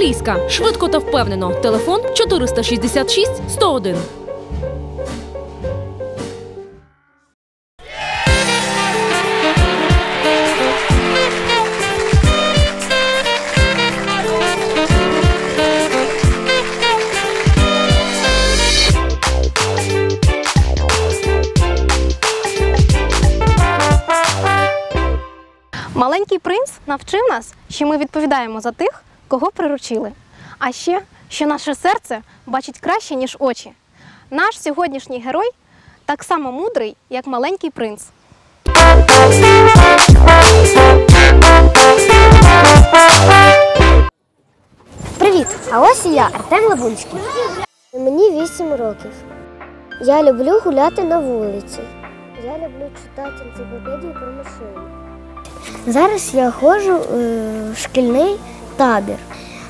Англійська швидко та впевнено. Телефон 466 101. Маленький принц навчив нас, що ми відповідаємо за тих, кого приручили. А ще, що наше серце бачить краще, ніж очі. Наш сьогоднішній герой так само мудрий, як маленький принц. Привіт! А ось і я, Артем Лабунський. Мені 8 років. Я люблю гуляти на вулиці. Я люблю читати енциклопедію про машини. Зараз я ходжу е, в шкільний табір,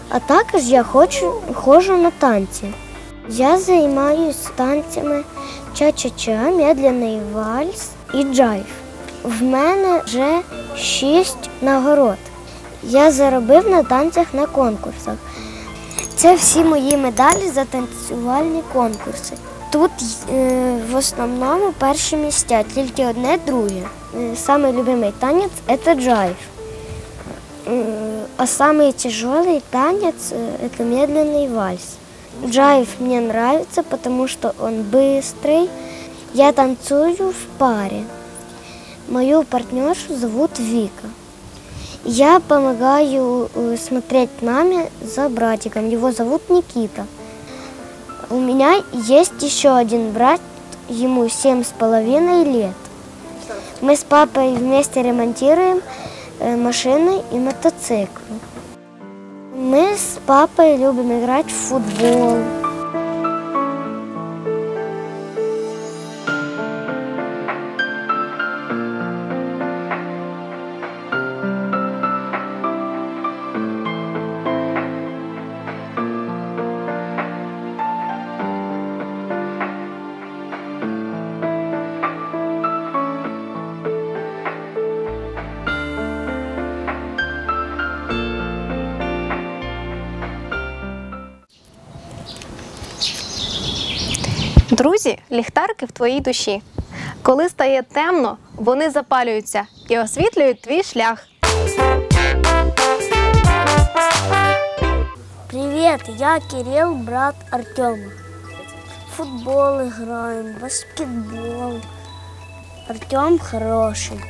а також я хочу, ходжу на танці. Я займаюся танцями ча-ча-ча, медленний вальс і джайв. В мене вже шість нагород. Я заробив на танцях на конкурсах. Це всі мої медалі за танцювальні конкурси. Тут е, в основному перші місця, тільки одне друге. Е, Самий любимий танець це джайв. А самый тяжелый танец – это медленный вальс. Джайв мне нравится, потому что он быстрый. Я танцую в паре. Мою партнершу зовут Вика. Я помогаю э, смотреть маме за братиком. Его зовут Никита. У меня есть еще один брат, ему семь с половиной лет. Мы с папой вместе ремонтируем э, машины и мотоциклы. Мы с папой любим играть в футбол. Друзі, ліхтарки в твоїй душі. Коли стає темно, вони запалюються і освітлюють твій шлях. Привет, я Кирилл, брат Артема. Футбол играем, баскетбол. Артем хороший.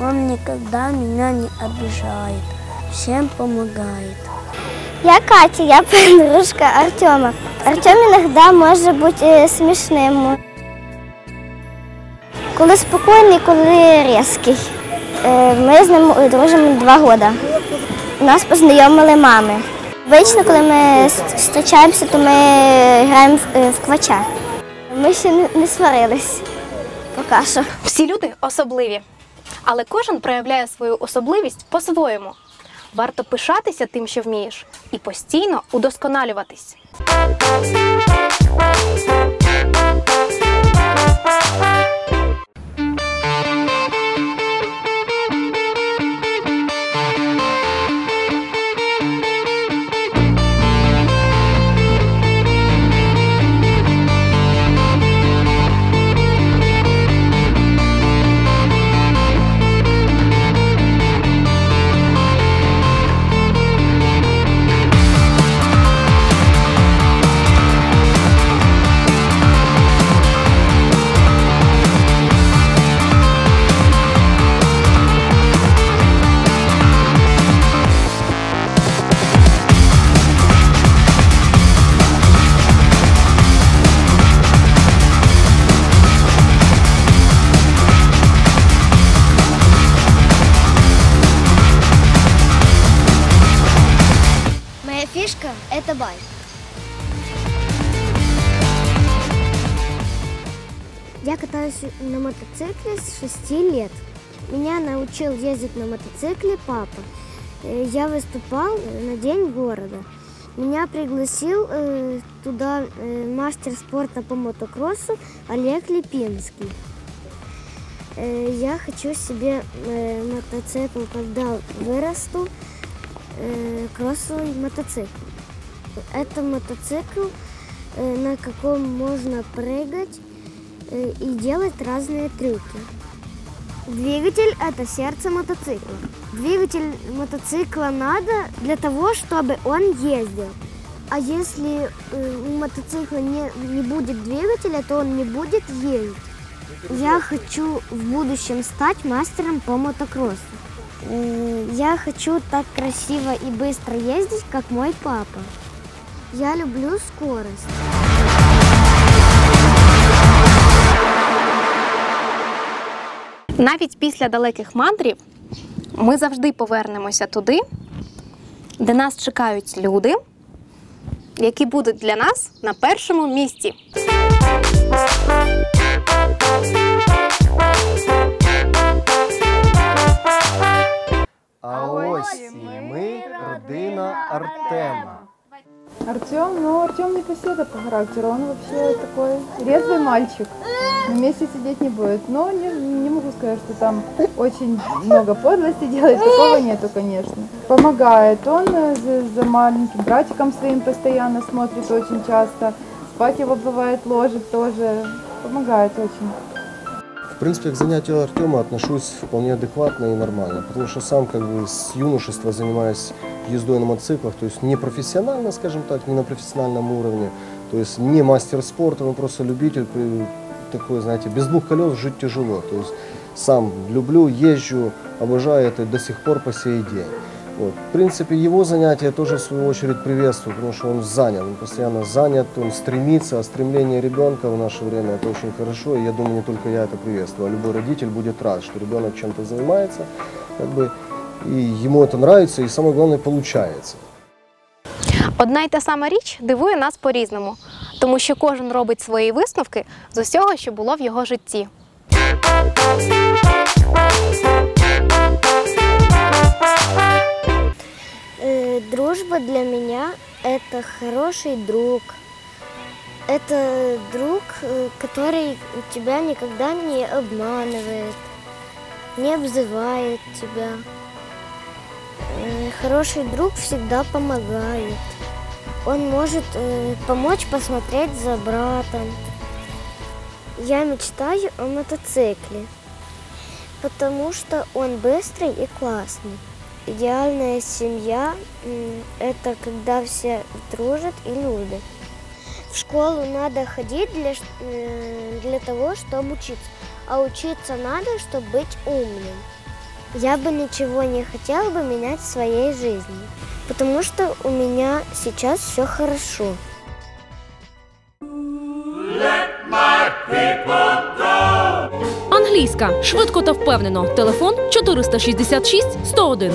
Он никогда меня не обижает, всем помогает. Я Катя, я подружка Артема. Артем иногда может быть э, смешным. Коли спокійний, коли різкий. Е, Ми з ним дружимо два роки. Нас познайомили мами. Вично, коли ми зустрічаємося, то ми граємо в, е, в квача. Ми ще не, не сварились. Поки що. Всі люди особливі, але кожен проявляє свою особливість по-своєму. Варто пишатися тим, що вмієш, і постійно удосконалюватись. Я катаюсь на мотоцикле с 6 лет. Меня научил ездить на мотоцикле папа. Э, Я выступал на День города. Меня пригласил э, туда э, мастер спорта по мотокроссу Олег Липинский. Э, я хочу себе э, мотоцикл, когда вырасту. э, кроссовый мотоцикл. Это мотоцикл, э, на каком можно прыгать и делать разные трюки. Двигатель – это сердце мотоцикла. Двигатель мотоцикла надо для того, чтобы он ездил. А если э, у мотоцикла не, не будет двигателя, то он не будет ездить. Я хочу в будущем стать мастером по мотокроссу. Э, Я хочу так красиво и быстро ездить, как мой папа. Я люблю скорость. Навіть після далеких мандрів ми завжди повернемося туди, де нас чекають люди, які будуть для нас на першому місці. А ось і ми, родина Артема. Артем, ну Артем не поседа по характеру, он вообще такой резвый мальчик. На месте сидеть не будет. Но не, не могу сказать, что там очень много подлости делает, такого нету, конечно. Помогает. Он э, за, за маленьким братиком своим постоянно смотрит очень часто. Спать его бывает ложит тоже. Помогает очень. Принципе, к занятию Артема отношусь вполне адекватно и нормально, потому что сам как бы с юношества занимаюсь ездой на мотоциклах, то есть не профессионально, скажем так, не на профессиональном уровне, то есть не мастер спорта, но просто любитель, такой, знаете, без двух колес жить тяжело, то есть сам люблю, езжу, обожаю это до сих пор по сей день. Вот. В принципе, его занятия тоже в свою очередь приветствую, потому что он занят, он постоянно занят, он стремится, а стремление ребенка в наше время это очень хорошо, и я думаю, не только я это приветствую, а любой родитель будет рад, что ребенок чем-то занимается, как бы, и ему это нравится, и самое главное, получается. Одна й та сама річ дивує нас по-різному, тому що кожен робить свої висновки з усього, що було в його житті. Дружба для меня – это хороший друг. Это друг, э, который тебя никогда не обманывает, не обзывает тебя. Э, Хороший друг всегда помогает. Он может э, помочь посмотреть за братом. Я мечтаю о мотоцикле, потому что он быстрый и классный. Идеальная семья это когда все дружат и любят. В школу надо ходить для, э, для того, чтобы учиться. А учиться надо, чтобы быть умным. Я бы ничего не хотела бы менять в своей жизни, потому что у меня сейчас все хорошо. Англійська швидко та впевнено. Телефон 466 101.